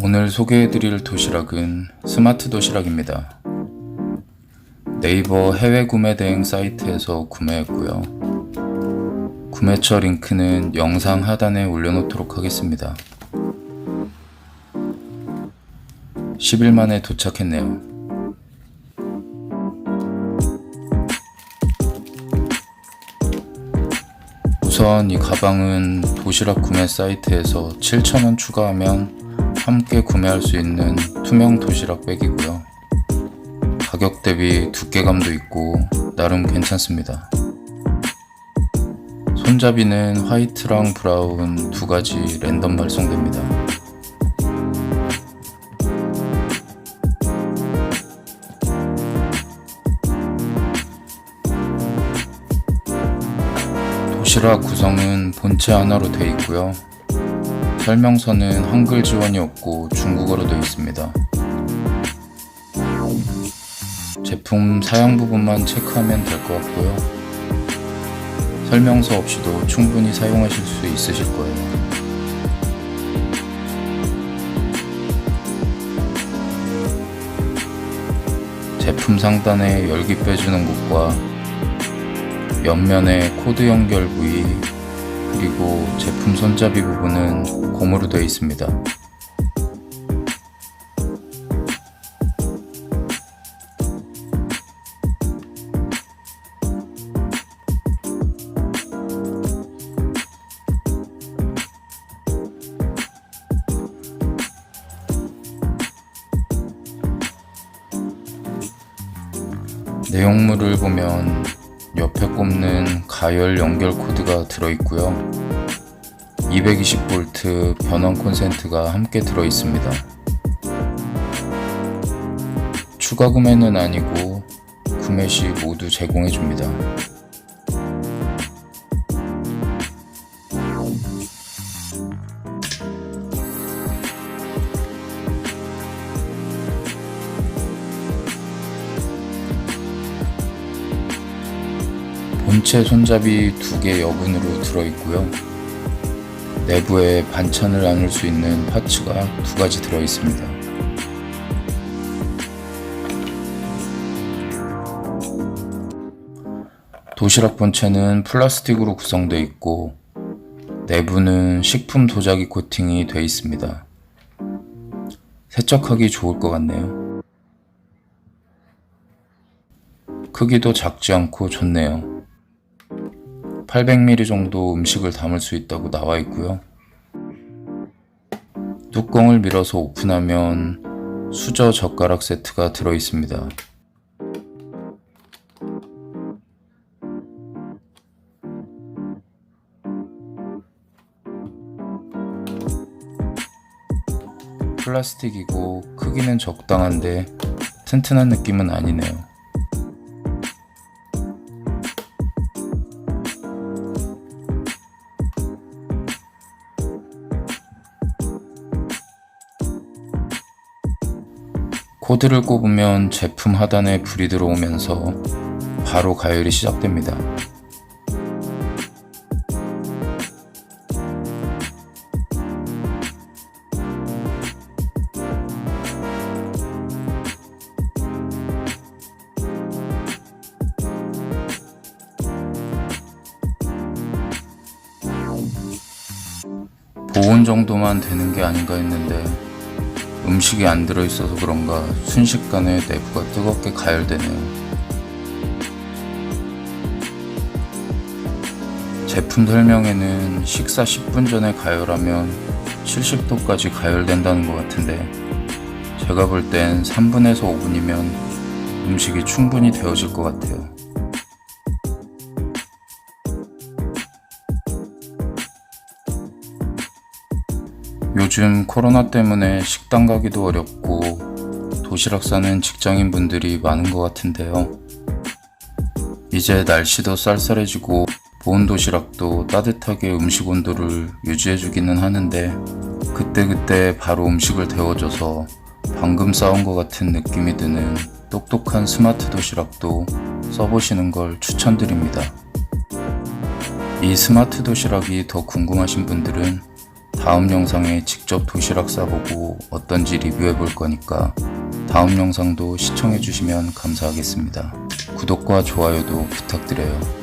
오늘 소개해드릴 도시락은 스마트 도시락입니다. 네이버 해외 구매 대행 사이트에서 구매했고요. 구매처 링크는 영상 하단에 올려놓도록 하겠습니다. 10일 만에 도착했네요. 우선 이 가방은 도시락 구매 사이트에서 7,000원 추가하면 함께 구매할 수 있는 투명 도시락 백이고요. 가격 대비 두께감도 있고 나름 괜찮습니다. 손잡이는 화이트랑 브라운 두 가지 랜덤 발송됩니다. 도시락 구성은 본체 하나로 되어 있고요. 설명서는 한글 지원이 없고 중국어로 되어 있습니다. 제품 사양 부분만 체크하면 될 것 같고요. 설명서 없이도 충분히 사용하실 수 있으실 거예요. 제품 상단에 열기 빼주는 곳과 옆면에 코드 연결 부위 그리고 제품 손잡이 부분은 고무로 되어 있습니다. 내용물을 보면 옆에 꼽는 가열 연결 코드가 들어있고요. 220V 변원 콘센트가 함께 들어있습니다. 추가 구매는 아니고 구매 시 모두 제공해줍니다. 본체 손잡이 두 개 여분으로 들어있고요. 내부에 반찬을 나눌 수 있는 파츠가 두 가지 들어있습니다. 도시락 본체는 플라스틱으로 구성되어 있고 내부는 식품 도자기 코팅이 되어 있습니다. 세척하기 좋을 것 같네요. 크기도 작지 않고 좋네요. 800ml 정도 음식을 담을 수 있다고 나와 있고요. 뚜껑을 밀어서 오픈하면 수저 젓가락 세트가 들어 있습니다. 플라스틱이고 크기는 적당한데 튼튼한 느낌은 아니네요. 코드를 꼽으면 제품 하단에 불이 들어오면서 바로 가열이 시작됩니다. 보온 정도만 되는 게 아닌가 했는데 음식이 안 들어있어서 그런가 순식간에 내부가 뜨겁게 가열되네요. 제품 설명에는 식사 10분 전에 가열하면 70도까지 가열된다는 것 같은데 제가 볼 땐 3분에서 5분이면 음식이 충분히 되어질 것 같아요. 요즘 코로나 때문에 식당 가기도 어렵고 도시락 싸는 직장인 분들이 많은 것 같은데요. 이제 날씨도 쌀쌀해지고 보온 도시락도 따뜻하게 음식 온도를 유지해주기는 하는데 그때그때 바로 음식을 데워줘서 방금 싸온 것 같은 느낌이 드는 똑똑한 스마트 도시락도 써보시는 걸 추천드립니다. 이 스마트 도시락이 더 궁금하신 분들은 다음 영상에 직접 도시락 싸보고 어떤지 리뷰해 볼 거니까 다음 영상도 시청해 주시면 감사하겠습니다. 구독과 좋아요도 부탁드려요.